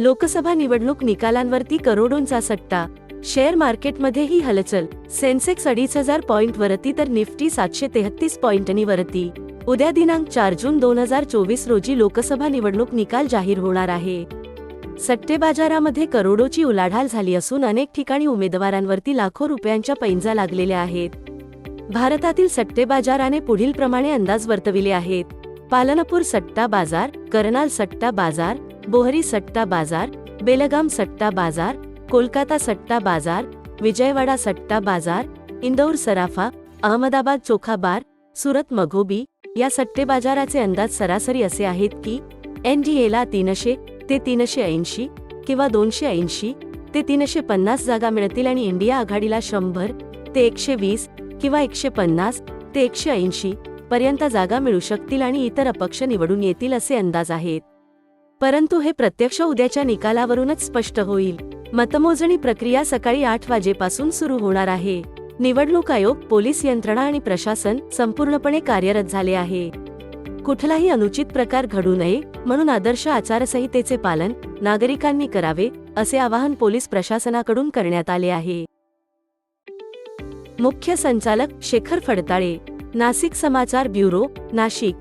लोकसभा निवडणूक निकालांवरती करोडोंचा सट्टा. शेअर मार्केटमध्येही हलचल. सेन्सेक्स अडीच हजार पॉइंट वरती तर निफ्टी सातशे तेहतीस पॉइंटनी वरती. उद्या दिनांक चार जून दोन हजार चोवीस रोजी लोकसभा निवडणूक निकाल जाहीर होणार आहे. सट्टे बाजारामध्ये करोडोची उलाढाल झाली असून अनेक ठिकाणी उमेदवारांवरती लाखो रुपयांच्या पैंजा लागलेल्या आहेत. भारतातील सट्टेबाजाराने पुढील प्रमाणे अंदाज वर्तविले आहेत. पालनपूर सट्टा बाजार करनाल सट्टा बाजार बोहरी सट्टा बाजार बेलगाम सट्टा बाजार कोलकाता सट्टा बाजार विजयवाडा सट्टा बाजार इंदौर सराफा अहमदाबाद चोखा बार सुरत मघोबी या सट्टे बाजाराचे अंदाज सरासरी असे आहेत की एन जी एला तीनशे ते तीनशे ऐंशी किंवा दोनशे ऐंशी ते तीनशे पन्नास जागा मिळतील आणि इंडिया आघाडीला शंभर ते एकशे वीस किंवा एकशे पन्नास ते एकशे ऐंशी पर्यंत जागा मिळू शकतील आणि इतर अपक्ष निवडून येतील असे अंदाज आहेत. परंतु हे प्रत्यक्ष उद्याच्या निकालावरूनच स्पष्ट होईल. मतमोजणी प्रक्रिया सकाळी आठ वाजेपासून सुरू होणार आहे. निवडणूक आयोग पोलीस यंत्रणा आणि प्रशासन संपूर्णपणे कार्यरत झाले आहे. कुठलाही अनुचित प्रकार घडू नये म्हणून आदर्श आचारसंहितेचे पालन नागरिकांनी करावे असे आवाहन पोलीस प्रशासनाकडून करण्यात आले आहे. मुख्य संचालक शेखर फडताळे नाशिक समाचार ब्युरो नाशिक.